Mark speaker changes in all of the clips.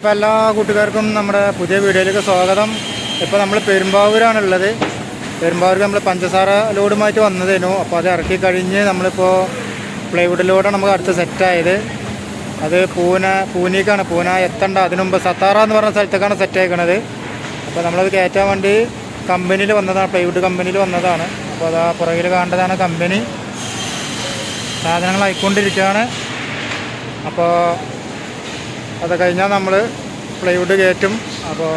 Speaker 1: അപ്പോൾ എല്ലാ കൂട്ടുകാർക്കും നമ്മുടെ പുതിയ വീഡിയോയിലേക്ക് സ്വാഗതം. ഇപ്പോൾ നമ്മൾ പെരുമ്പാവൂരാണുള്ളത്. പെരുമ്പാവൂർക്ക് നമ്മൾ പഞ്ചസാര ലോഡുമായിട്ട് വന്നതേനു. അപ്പോൾ അത് ഇറക്കി കഴിഞ്ഞ് നമ്മളിപ്പോൾ പ്ലൈവുഡ് ലോഡാണ് നമുക്ക് അടുത്ത് സെറ്റായത്. അത് പൂന പൂനേക്കാണ്. പൂന എത്തണ്ട. അതിനു മുമ്പ് സത്താറ എന്ന് പറഞ്ഞ സ്ഥലത്തേക്കാണ് സെറ്റ് ആയിക്കണത് അപ്പോൾ നമ്മളത് കയറ്റാൻ വേണ്ടി കമ്പനിയിൽ വന്നതാണ്. പ്ലൈവുഡ് കമ്പനിയിൽ വന്നതാണ്. അപ്പോൾ അതാ പുറകിൽ കാണേണ്ടതാണ് കമ്പനി. സാധനങ്ങൾ ആയിക്കൊണ്ടിരിക്കുകയാണ്. അപ്പോൾ അത് കഴിഞ്ഞാൽ നമ്മൾ പ്ലൈവുഡ് കയറ്റും. അപ്പോൾ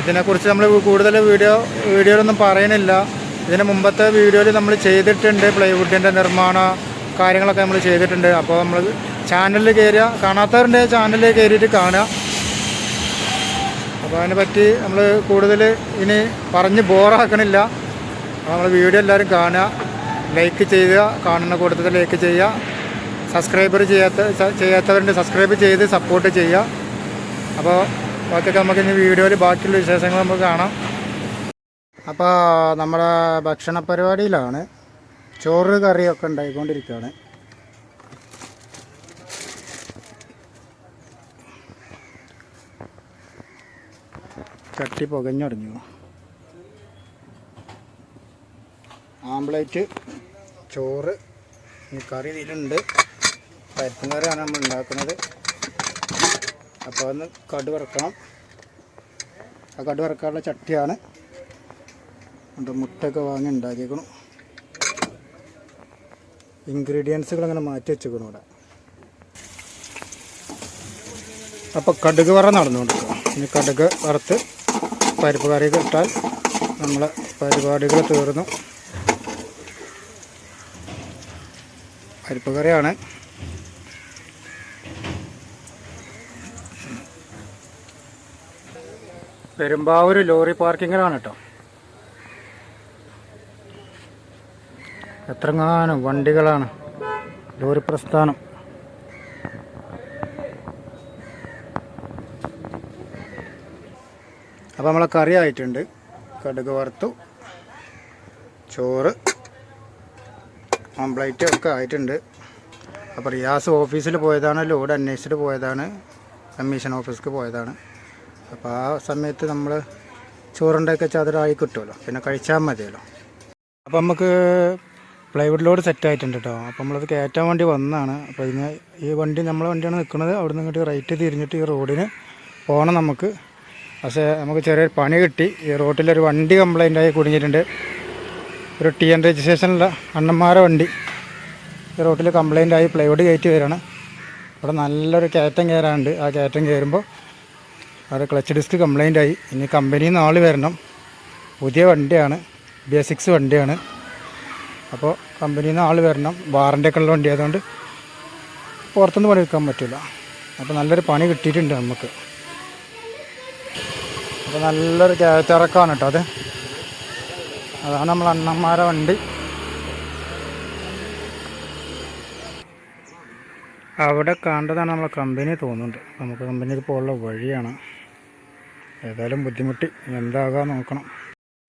Speaker 1: ഇതിനെക്കുറിച്ച് നമ്മൾ കൂടുതൽ വീഡിയോ വീഡിയോയിലൊന്നും പറയണില്ല. ഇതിന് മുമ്പത്തെ വീഡിയോയിൽ നമ്മൾ ചെയ്തിട്ടുണ്ട് പ്ലൈവുഡിന്റെ നിർമ്മാണ കാര്യങ്ങളൊക്കെ നമ്മൾ ചെയ്തിട്ടുണ്ട്. അപ്പോൾ നമ്മൾ ചാനലിൽ കയറുക കാണാത്തവരുടെ ചാനലിൽ കയറിയിട്ട് കാണുക. അപ്പോൾ അതിനെ പറ്റി നമ്മൾ കൂടുതൽ ഇനി പറഞ്ഞ് ബോറാക്കണില്ല. നമ്മൾ വീഡിയോ എല്ലാവരും കാണുക. ലൈക്ക് ചെയ്യുക കാണുന്ന കൂട്ടത്തിൽ ലൈക്ക് ചെയ്യുക. സബ്സ്ക്രൈബർ ചെയ്യാത്ത ചെയ്യാത്തവരുണ്ട് സബ്സ്ക്രൈബ് ചെയ്ത് സപ്പോർട്ട് ചെയ്യുക. അപ്പോൾ ബാക്കിയൊക്കെ നമുക്ക് ഇനി വീഡിയോയിൽ ബാക്കിയുള്ള വിശേഷങ്ങൾ നമുക്ക് കാണാം. അപ്പോൾ നമ്മുടെ ഭക്ഷണ പരിപാടിയിലാണ് ചോറ് കറിയൊക്കെ ഉണ്ടായിക്കൊണ്ടിരിക്കുകയാണ്. കട്ടി പുകഞ്ഞു തുടങ്ങി ആംപ്ലേറ്റ് ചോറ് കറി ഇതിലുണ്ട്. പരിപ്പും നമ്മൾ ഉണ്ടാക്കുന്നത്. അപ്പോൾ ഒന്ന് കടു വറക്കണം. ആ കടു വറക്കാനുള്ള ചട്ടിയാണ് ഉണ്ട് മുട്ടയൊക്കെ വാങ്ങി ഉണ്ടാക്കിക്കണം ഇൻഗ്രീഡിയൻസുകൾ അങ്ങനെ മാറ്റി വെച്ചേക്കണം ഇവിടെ. അപ്പോൾ കടുക് വറ നടന്നുകൊണ്ടിരിക്കണം ഇനി കടുക് വറുത്ത് പരിപ്പ് കറിയൊക്കെ ഇട്ടാൽ നമ്മളെ പരിപാടികൾ തീർന്നു. പരിപ്പ് കറിയാണ്. പെരുമ്പാവൂർ ലോറി പാർക്കിങ്ങിലാണ് കേട്ടോ. എത്രങ്ങാനും വണ്ടികളാണ്. ലോറി പ്രസ്ഥാനം. അപ്പോൾ നമ്മളെ കറി ആയിട്ടുണ്ട്. കടുക് വറുത്തു. ചോറ്. ഓംപ്ലേറ്റ് ഒക്കെ ആയിട്ടുണ്ട്. അപ്പോൾ റിയാസ് ഓഫീസിൽ പോയതാണ്. ലോഡ് അന്വേഷിച്ചിട്ട് പോയതാണ്. കമ്മീഷൻ ഓഫീസിലേക്ക് പോയതാണ്. അപ്പോൾ ആ സമയത്ത് നമ്മൾ ചോറുണ്ടാക്കി അതിലായി കിട്ടുമല്ലോ. പിന്നെ കഴിച്ചാൽ മതിയല്ലോ. അപ്പോൾ നമുക്ക് പ്ലൈവുഡ് ലോഡ് സെറ്റ് ആയിട്ടുണ്ട് കേട്ടോ അപ്പോൾ നമ്മളത് കയറ്റാൻ വേണ്ടി വന്നതാണ് അപ്പോൾ ഇതിന് ഈ വണ്ടി നമ്മളെ വണ്ടിയാണ് നിൽക്കുന്നത് അവിടെ നിന്ന് ഇങ്ങോട്ട് റൈറ്റ് തിരിഞ്ഞിട്ട് ഈ റോഡിന് പോകണം നമുക്ക്. പക്ഷേ നമുക്ക് ചെറിയൊരു പണി കിട്ടി. ഈ റോട്ടിലൊരു വണ്ടി കംപ്ലൈന്റ് ആയി കുടുങ്ങിയിട്ടുണ്ട്. ഒരു ടി എൻ രജിസ്ട്രേഷനുള്ള അണ്ണന്മാരെ വണ്ടി. ഈ റോട്ടിൽ കംപ്ലൈന്റ് ആയി പ്ലൈവുഡ് കയറ്റി വരികയാണ് അവിടെ നല്ലൊരു കയറ്റം കയറാനുണ്ട്. ആ കയറ്റം കയറുമ്പോൾ അവിടെ ക്ലച്ച് ഡിസ്ക് കംപ്ലൈന്റ് ആയി. ഇനി കമ്പനിയിൽ നിന്ന് ആൾ വരണം. പുതിയ വണ്ടിയാണ്. ബി എസ് സിക്സ് വണ്ടിയാണ്. അപ്പോൾ കമ്പനിയിൽ നിന്ന് ആൾ വരണം. വാറന്റി ഉള്ള വണ്ടി ആയതുകൊണ്ട് പുറത്തുനിന്ന് പണി വെക്കാൻ പറ്റില്ല അപ്പോൾ നല്ലൊരു പണി കിട്ടിയിട്ടുണ്ട് നമുക്ക്. അപ്പോൾ നല്ലൊരു കയറ്റിറക്കാണ് കേട്ടോ അത്. അതാണ് നമ്മൾ അണ്ണന്മാരെ വണ്ടി. അവിടെ കണ്ടതാണ് നമ്മളെ കമ്പനി തോന്നുന്നുണ്ട്. നമുക്ക് കമ്പനിയിൽ പോകാനുള്ള വഴിയാണ്. ഏതായാലും ബുദ്ധിമുട്ടി എന്താകാൻ നോക്കണം.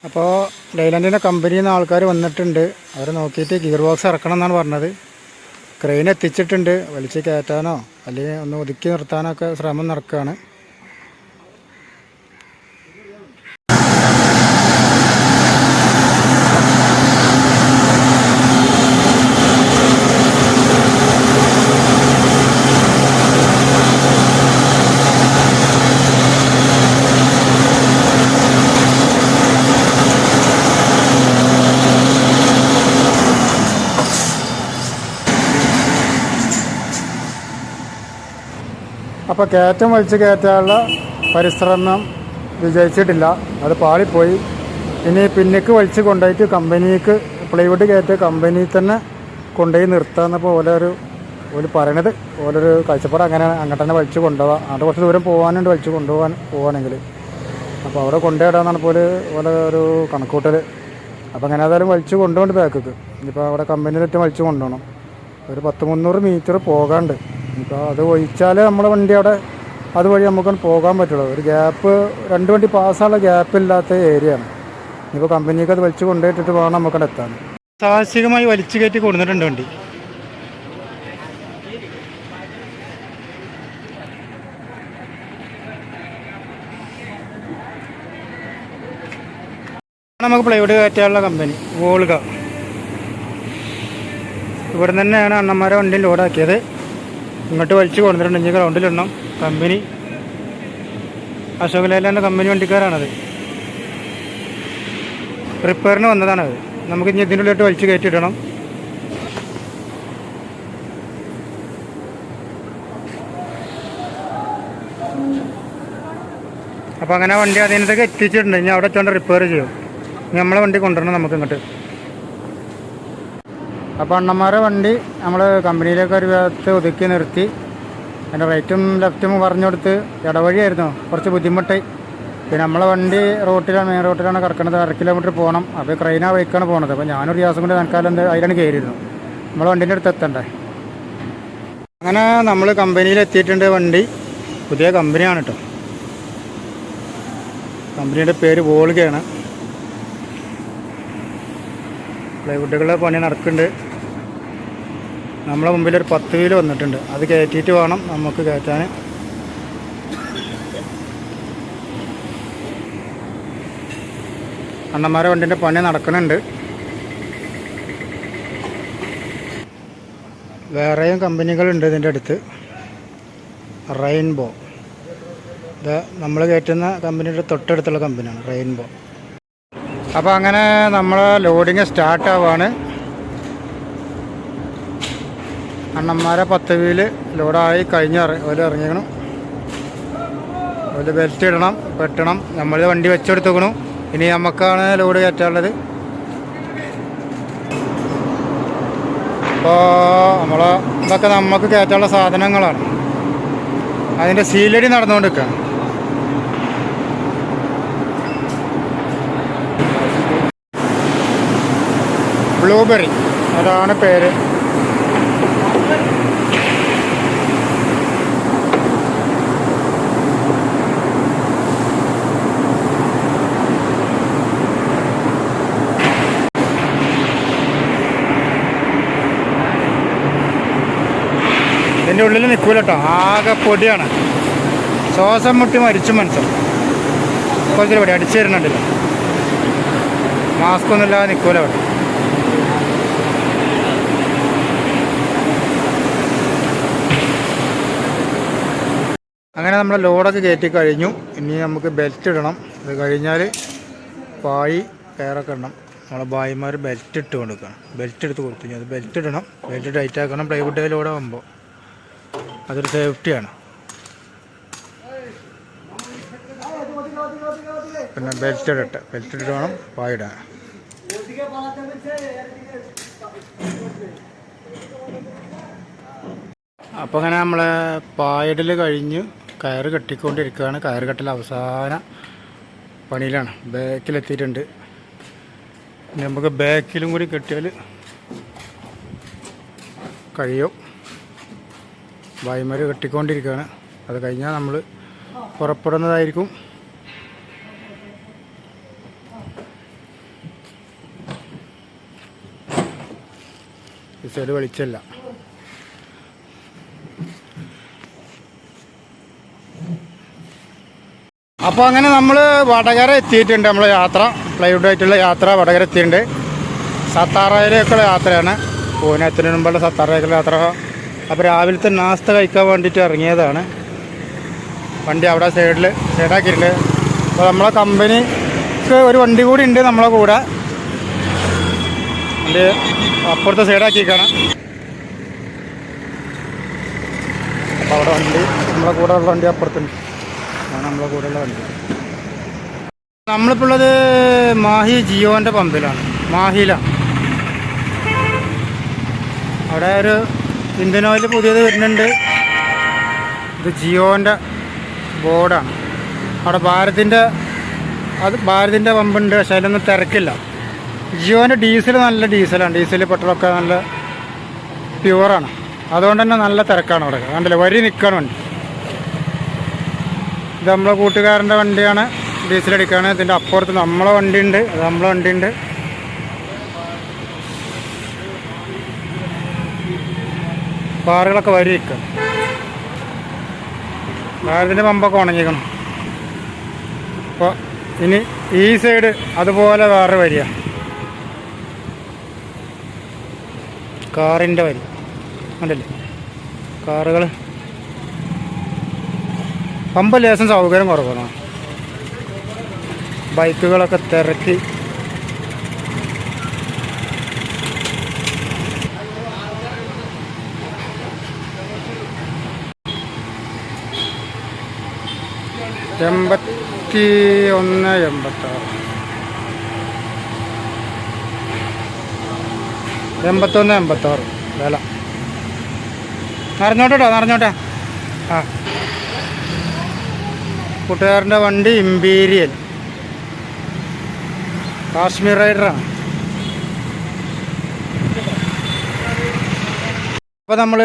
Speaker 1: അപ്പോൾ ലൈലൻഡിന്റെ കമ്പനിയിൽ നിന്ന് ആൾക്കാർ വന്നിട്ടുണ്ട്. അവർ നോക്കിയിട്ട് ഗിയർ ബോക്സ് ഇറക്കണം എന്നാണ് പറഞ്ഞത്. ക്രെയിൻ എത്തിച്ചിട്ടുണ്ട്. വലിച്ച് കയറ്റാനോ അല്ലെങ്കിൽ ഒന്ന് ഒതുക്കി നിർത്താനോ ഒക്കെ ശ്രമം നടക്കുകയാണ് അപ്പോൾ കയറ്റം വലിച്ച് കയറ്റാനുള്ള പരിശ്രമം വിജയിച്ചിട്ടില്ല. അത് പാളിപ്പോയി. ഇനി പിന്നേക്ക് വലിച്ച് കൊണ്ടുപോയിട്ട് കമ്പനിക്ക് പ്ലൈവുഡ് കയറ്റ കമ്പനിയിൽ തന്നെ കൊണ്ടുപോയി നിർത്താമെന്നപ്പോൾ ഓലെ ഒരു ഓൽ പറയണത്. ഓലൊരു കാഴ്ചപ്പാട് അങ്ങനെ അങ്ങോട്ട് തന്നെ വലിച്ച് കൊണ്ടുപോകാം അവിടെ കുറച്ച് ദൂരം പോകാനുണ്ട് വലിച്ച് കൊണ്ടുപോകാൻ പോവാണെങ്കിൽ അപ്പോൾ അവിടെ കൊണ്ടുപോയിടാന്നാണ് പോലെ ഓരോ ഒരു കണക്കൂട്ടൽ അപ്പോൾ അങ്ങനെ ഏതായാലും വലിച്ച് കൊണ്ടുപോകണ്ട് ബാക്കിക്ക്. ഇനിയിപ്പോൾ അവിടെ കമ്പനിയിലിട്ട് വലിച്ച് കൊണ്ടുപോകണം. ഒരു പത്ത് മുന്നൂറ് മീറ്റർ പോകാണ്ട് ഇപ്പോൾ അത് ഒഴിച്ചാൽ നമ്മുടെ വണ്ടി അവിടെ അതുവഴി നമുക്ക് പോകാൻ പറ്റുള്ളൂ. ഒരു ഗ്യാപ്പ് രണ്ട് വണ്ടി പാസ്സാണ് ഗ്യാപ്പ് ഇല്ലാത്ത ഏരിയയാണ് ഇപ്പോൾ കമ്പനിക്ക് അത് വലിച്ചു കൊണ്ടുപോയിട്ട് വേണം നമുക്കവിടെ എത്താൻ. സാഹസികമായി വലിച്ചു കയറ്റി കൊടുത്തിട്ടുണ്ട് വണ്ടി. നമുക്ക് പ്ലൈവുഡ് കയറ്റാനുള്ള കമ്പനി വോൾഗ ഇവിടെ തന്നെയാണ് അണ്ണന്മാരെ വണ്ടി ലോഡാക്കിയത് ഇങ്ങോട്ട് വലിച്ചു കൊണ്ടുവന്നിട്ടുണ്ട്. ഇനി ഗ്രൗണ്ടിലിടണം കമ്പനി അശോക് ലേലാന്റെ കമ്പനി വണ്ടിക്കാരാണത്. റിപ്പയറിന് വന്നതാണത്. നമുക്ക് ഇനി ഇതിന്റെ ഉള്ളിലോട്ട് വലിച്ചു കയറ്റിയിടണം. അപ്പോൾ അങ്ങനെ വണ്ടി അതിനകത്തേക്ക് എത്തിച്ചിട്ടുണ്ട്. ഇനി അവിടെ വെച്ചോണ്ട് റിപ്പയർ ചെയ്യും. നമ്മളെ വണ്ടി കൊണ്ടുവരണം നമുക്ക് ഇങ്ങോട്ട്. അപ്പോൾ അണ്ണന്മാരെ വണ്ടി നമ്മൾ കമ്പനിയിലേക്ക് ഒരു ഭാഗത്ത് ഒതുക്കി നിർത്തി. അതിന്റെ റൈറ്റും ലെഫ്റ്റും പറഞ്ഞു കൊടുത്ത് ഇടവഴിയായിരുന്നു. കുറച്ച് ബുദ്ധിമുട്ടായി. പിന്നെ നമ്മളെ വണ്ടി റോട്ടിലാണ് മെയിൻ റോട്ടിലാണ് കിടക്കുന്നത് അര കിലോമീറ്റർ പോകണം അപ്പോൾ ക്രെയിനാ ബൈക്കാണ് പോകുന്നത് അപ്പോൾ ഞാനൊരു ദിവസം കൊണ്ട് തൽക്കാലം എന്ത് അതിലാണ് കയറിയിരുന്നു നമ്മളെ വണ്ടീന്റെ അടുത്ത് എത്തണ്ടേ? അങ്ങനെ നമ്മൾ കമ്പനിയിൽ എത്തിയിട്ടുണ്ട് വണ്ടി. പുതിയ കമ്പനിയാണ് കേട്ടോ കമ്പനിയുടെ പേര് വോൾഗയാണ്. പ്ലൈവുഡുകളുടെ പണി നടക്കുന്നുണ്ട്. നമ്മളെ മുമ്പിൽ ഒരു പത്ത് വീൽ വന്നിട്ടുണ്ട്. അത് കയറ്റിയിട്ട് വേണം നമുക്ക് കയറ്റാൻ. അണ്ണന്മാരെ വണ്ടിന്റെ പണി നടക്കുന്നുണ്ട്. വേറെയും കമ്പനികളുണ്ട് ഇതിന്റെ അടുത്ത്. റെയിൻബോ ഇത് നമ്മൾ കയറ്റുന്ന കമ്പനിയുടെ തൊട്ടടുത്തുള്ള കമ്പനിയാണ് റെയിൻബോ അപ്പോൾ അങ്ങനെ നമ്മൾ ലോഡിങ് സ്റ്റാർട്ടാവാണ് അണ്ണന്മാരെ പത്ത് വീൽ ലോഡായി കഴിഞ്ഞ് ഒരു ഇറങ്ങിക്കണം. ഒരു ബെൽറ്റ് ഇടണം വെട്ടണം. നമ്മൾ വണ്ടി വെച്ചെടുത്തുക്കണു. ഇനി നമുക്കാണ് ലോഡ് കയറ്റാനുള്ളത്. അപ്പോൾ നമ്മൾ ഇതൊക്കെ നമുക്ക് കയറ്റാനുള്ള സാധനങ്ങളാണ്. അതിന്റെ സീലടി നടന്നുകൊണ്ടിരിക്കുകയാണ് ബ്ലൂബെറി. അതാണ് പേര്. ഇതിന്റെ ഉള്ളിൽ നിൽക്കൂല കേട്ടോ ആകെ പൊടിയാണ്. ശ്വാസം മുട്ടി മരിച്ചു മനസ്സും. കുറച്ചൊരു പൊടി അടിച്ചു തരുന്നുണ്ടല്ലോ. മാസ്ക് ഒന്നുമില്ലാതെ നിൽക്കൂല അവിടെ. അങ്ങനെ നമ്മൾ ലോഡൊക്കെ കയറ്റി കഴിഞ്ഞു. ഇനി നമുക്ക് ബെൽറ്റ് ഇടണം. അത് കഴിഞ്ഞാൽ പായി കയറൊക്കെ ഇടണം. നമ്മളെ ഭായിമാർ ബെൽറ്റ് ഇട്ട് കൊടുക്കണം. ബെൽറ്റ് എടുത്ത് കൊടുത്തു. അത് ബെൽറ്റ് ഇടണം. ബെൽറ്റ് ടൈറ്റ് ആക്കണം. പ്ലൈവുഡ് ലോഡ് ആകുമ്പോൾ അതൊരു സേഫ്റ്റിയാണ് പിന്നെ ബെൽറ്റ് ഇടട്ടെ. ബെൽറ്റ് ഇട്ട് വേണം പായിടാൻ അപ്പോൾ അങ്ങനെ നമ്മളെ പായിടൽ കഴിഞ്ഞ് കയറ് കെട്ടിക്കൊണ്ടിരിക്കുകയാണ്. കയറ് കെട്ടൽ അവസാന പണിയിലാണ്. ബാക്കിലെത്തിയിട്ടുണ്ട്. നമുക്ക് ബാക്കിലും കൂടി കെട്ടിയാൽ കഴിയും. വായ്മര് കെട്ടിക്കൊണ്ടിരിക്കുകയാണ്. അത് കഴിഞ്ഞാൽ നമ്മൾ പുറപ്പെടുന്നതായിരിക്കും. ഈ സൈഡ് വെളിച്ചല്ല അപ്പോൾ അങ്ങനെ നമ്മൾ വടകര എത്തിയിട്ടുണ്ട്. നമ്മൾ യാത്ര പ്ലൈവുഡ് ആയിട്ടുള്ള യാത്ര വടകര എത്തിയിട്ടുണ്ട്. സത്താറയിലേക്കുള്ള യാത്രയാണ്. പൂനത്തിന് മുമ്പുള്ള സത്താറയിലേക്കുള്ള യാത്ര. അപ്പോൾ രാവിലത്തെ നാസ്ത കഴിക്കാൻ വേണ്ടിയിട്ട് ഇറങ്ങിയതാണ്. വണ്ടി അവിടെ സൈഡിൽ സൈഡാക്കിയിട്ടുണ്ട്. അപ്പോൾ നമ്മളെ കമ്പനിക്ക് ഒരു വണ്ടി കൂടി ഉണ്ട് നമ്മളെ കൂടെ. വണ്ടി അപ്പുറത്തെ സൈഡാക്കിയിരിക്കണം. അപ്പോൾ അവിടെ വണ്ടി നമ്മളെ കൂടെ ഉള്ള വണ്ടി അപ്പുറത്തുണ്ട്. അതാണ് നമ്മളെ കൂടെയുള്ള വണ്ടി. നമ്മളിപ്പോൾ ഉള്ളത് മാഹി ജിയോന്റെ പമ്പിലാണ്. മാഹിയിലാണ് അവിടെ ഒരു ഇന്ത്യൻ ഓയിൽ പുതിയത് വരുന്നുണ്ട്. ഇത് ജിയോന്റെ ബോർഡാണ്. അവിടെ ഭാരതിന്റെ അത് ഭാരതിന്റെ പമ്പുണ്ട് പക്ഷേ അതിലൊന്നും തിരക്കില്ല. ജിയോന്റെ ഡീസൽ നല്ല ഡീസലാണ്. ഡീസൽ പെട്രോളൊക്കെ നല്ല പ്യുവറാണ്. അതുകൊണ്ട് തന്നെ നല്ല തിരക്കാണ് അവിടെ. കണ്ടില്ല? വരി നിൽക്കണം വണ്ടി. ഇത് നമ്മളെ കൂട്ടുകാരന്റെ വണ്ടിയാണ്. ഡീസലടിക്കുകയാണ് ഇതിന്റെ അപ്പുറത്ത് നമ്മളെ വണ്ടിയുണ്ട്. അത് നമ്മളെ വണ്ടിയുണ്ട്. കാറുകളൊക്കെ വരി നിൽക്കുക ഭാരതിന്റെ പമ്പൊക്കെ ഉണങ്ങിക്കണം അപ്പോൾ ഇനി ഈ സൈഡ് അതുപോലെ വേറെ വരിക കാറിന്റെ വരി. കണ്ടില്ലേ? കാറുകൾ പമ്പ ലേശം സൗകര്യം കുറവാണ്. ബൈക്കുകളൊക്കെ തിരക്കി. എൺപത്തി ഒന്ന് എൺപത്താറ്. എൺപത്തൊന്ന് എൺപത്താറ്. വില. നിറഞ്ഞോട്ടോ നിറഞ്ഞോട്ടെ. ആ. കൂട്ടുകാരന്റെ വണ്ടി ഇമ്പീരിയൽ. കാശ്മീർ റൈഡറാണ്. അപ്പോൾ നമ്മൾ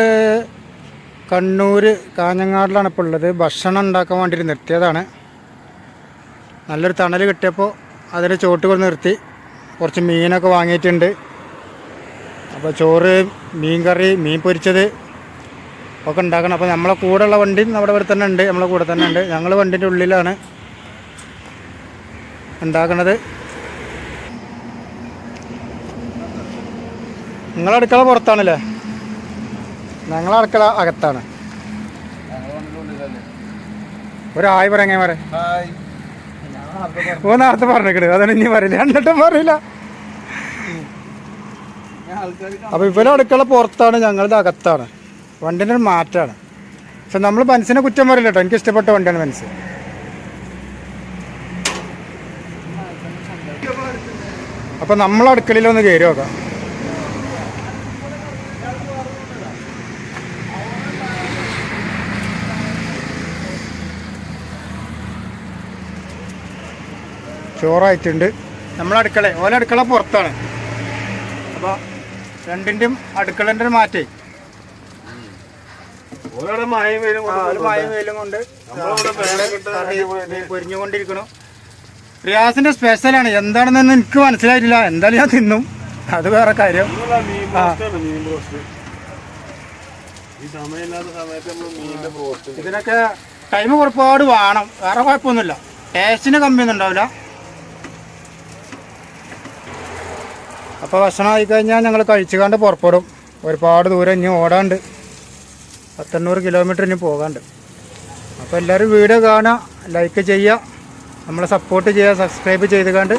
Speaker 1: കണ്ണൂർ കാഞ്ഞങ്ങാടിലാണ് ഇപ്പോൾ ഉള്ളത്. ഭക്ഷണം ഉണ്ടാക്കാൻ വേണ്ടിയിട്ട് നിർത്തിയതാണ്. നല്ലൊരു തണൽ കിട്ടിയപ്പോൾ അതിന്റെ ചോട്ട് കൊണ്ട് നിർത്തി. കുറച്ച് മീനൊക്കെ വാങ്ങിയിട്ടുണ്ട്. അപ്പോൾ ചോറ് മീൻ കറി മീൻ പൊരിച്ചത് ഒക്കെ ഉണ്ടാക്കണം. അപ്പോൾ നമ്മളെ കൂടെയുള്ള വണ്ടി നമ്മുടെ ഇവിടെ തന്നെ ഉണ്ട്. നമ്മളെ കൂടെ തന്നെ ഉണ്ട്. ഞങ്ങൾ വണ്ടിന്റെ ഉള്ളിലാണ് ഉണ്ടാക്കണത്. നിങ്ങളെ അടുക്കള പുറത്താണല്ലേ? ഞങ്ങളെ അടുക്കള അകത്താണ്. ഒരു ആയി പറ എങ്ങനെ പറയാം ഓ നേരത്തെ പറഞ്ഞേക്കട് അതാണ് ഇനി പറയില്ല എന്നിട്ടും പറയില്ല. അപ്പൊ ഇവരെ അടുക്കള പുറത്താണ്. ഞങ്ങളുടെ അകത്താണ്. വണ്ടിന്റെ ഒരു മാറ്റാണ്. പക്ഷെ നമ്മൾ മനസ്സിനെ കുറ്റം പറയില്ല കേട്ടോ എനിക്ക് ഇഷ്ടപ്പെട്ട വണ്ടിയാണ് മനസ്സ് അപ്പൊ നമ്മൾ അടുക്കളയിലൊന്ന് കയറി നോക്കാം. ചോറായിട്ടുണ്ട്. നമ്മളെ അടുക്കള ഓല അടുക്കള പുറത്താണ്. അപ്പോൾ രണ്ടിന്റെയും അടുക്കളന്റെ മാറ്റേ
Speaker 2: ഓരോടെ മഴയും വെയിലും
Speaker 1: ആ, ഒരു മഴയും വെയിലും കൊണ്ട് കറി പൊരിഞ്ഞുകൊണ്ടിരിക്കണു. റിയാസിന്റെ സ്പെഷ്യലാണ് എന്താണെന്ന് എനിക്ക് മനസ്സിലായിട്ടില്ല. എന്തായാലും ഞാൻ തിന്നും. അത് വേറെ കാര്യം. ഇതിനൊക്കെ ടൈം ഒരുപാട് വേണം. വേറെ കുഴപ്പമൊന്നുമില്ല. ടേസ്റ്റിന് കമ്മിയൊന്നും ഉണ്ടാവില്ല. അപ്പോൾ ഭക്ഷണം ആയിക്കഴിഞ്ഞാൽ ഞങ്ങൾ കഴിച്ചുകൊണ്ട് പുറപ്പെടും. ഒരുപാട് ദൂരം ഇനി ഓടാണ്ട്. പത്തെണ്ണൂറ് ഇനി പോകാണ്ട്. അപ്പോൾ എല്ലാവരും വീഡിയോ കാണുക ലൈക്ക് ചെയ്യുക നമ്മളെ സപ്പോർട്ട് ചെയ്യുക സബ്സ്ക്രൈബ് ചെയ്തുകൊണ്ട്